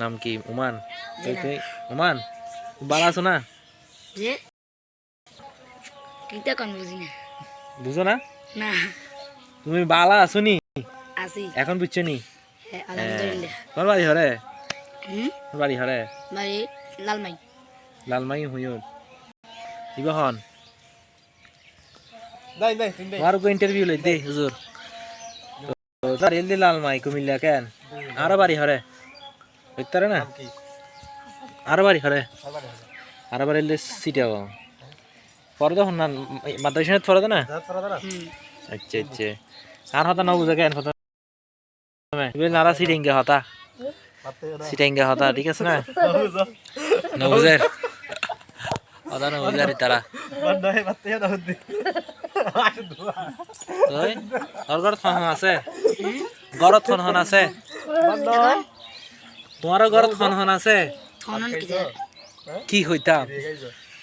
নাম কি উমান? জি না। তুই ওমান ভালো আছো না কোন বুঝি না। বুঝো না? না। তুমি বালা আছো। নি আসি এখন বুঝছ নি? হ্যাঁ, আলহামদুলিল্লাহ। তোমার বাড়ি হরে বাড়ি হরে বাড়ি লালমাই। লালমাই হুইয়র দিবা হন। নাই তোমার ইন্টারভিউ লই দে হুজুর। তো লালমাই কুমিল্লা কেন? আরও বাড়ি হরে হইতারে না? কি? আরও। বাড়ি হরে সবারে আরও বাড়ি এলদি সিটাও পরে তো হন মাদ্রাসা না যা তোরা দাঁড়া হুম। আচ্ছা আচ্ছা। আর হতা না বুঝে কেন হতা? তুমি নারা সিটেঙ্গে হতা। না সিটেঙ্গে হতা ঠিক আছে না? বুঝো। নবুজের হতা তারা। হয়ে না ঘৰত ফোন আছে? ঘৰত ফোন আছে? তোমাৰো ঘৰত ফোন হন আছে কি আছে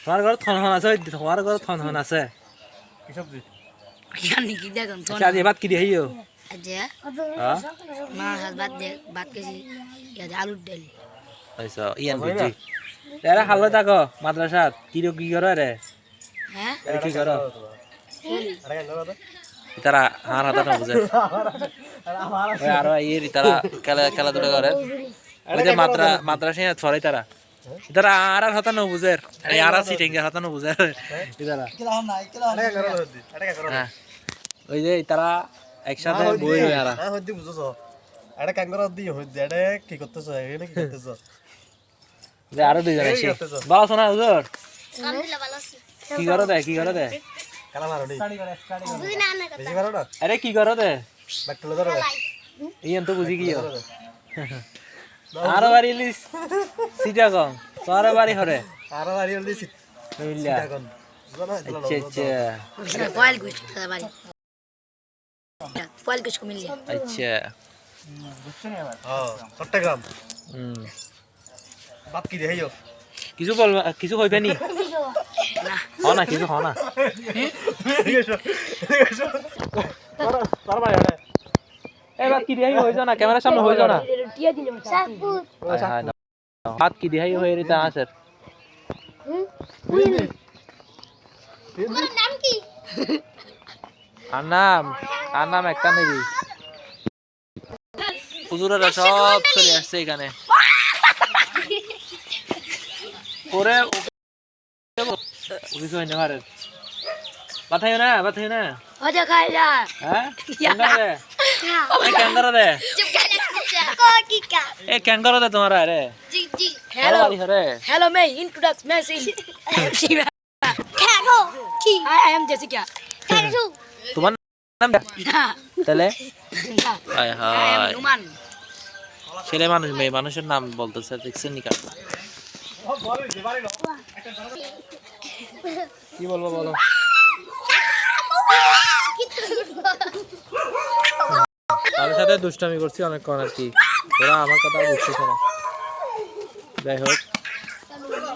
তোমাৰ ঘৰত ফোন হন আছে তোমাৰ ঘৰত ফোন হন আছে আজি ভাত কি দিয়ে আহিও? আজে মা হাত বাদ দে বাদ কেছি ইয়াতে আলুর ডালি ইয়ান বুঝি এরা হালো থাক মাদ্রাসাত কি কি রে হ্যাঁ কি আরে দাদা তারা হার হাতা আমার ওই ইয়ে তারা খেলা খেলাধুলা করে ওই যে মাদ্রা মাদ্রাসা ছড়াই তারা। তারা আর আর আর আর তারা। হ্যাঁ। ওই যে তারা একসাথে বই রয়ে আরা। হ্যাঁ হদ্দি বুঝছ। আরে কাঙ্গর হদ্দি হদ্দি আরে কি করতেছ? কি করতেছ? যে আরও দুইজন আছে ভালো শোনা হুজুর। কি করো দে কি করো দে? কালা মারো নি। বেশি মারো না? আরে কি করো দে? ব্যাক ইয়েন তো বুঝি গিয়ে আরও বাড়ি লিস সিটা তোর বাড়ি হরে আর বাড়ি হলদি সিট মিল্লা এখন বুঝো না এগুলো আচ্ছা আচ্ছা ফয়েল কুছ তার বাড়ি ফয়েল কুছ কো আচ্ছা হ্যাঁ চট্টগ্রাম হুম বাপ কি দেখাইও কিছু বলবা কিছু নি না হ না কিছু হ না তোর ভাই আরে এবার কি দিহাই হয়ে না ক্যামেরার সামনে হয়ে না। হায় হায়। হাত কি দিহাই হয়ে রিতা আছে। আর নাম আর নাম একটা হুজুরেরা সব চলে আসছে এখানে। পরে কিছু হয়নি পারে বাথাইও না বাথাইও না। ওজা হ্যালো ছেলে মানুষ মেয়ে মানুষের নাম বলতেছে দেখছেন কি বলব বলো তাদের সাথে দুষ্টামি করছি অনেকক্ষণ আর কি। ওরা আমার কথা বুঝতেছে না। যাই হোক।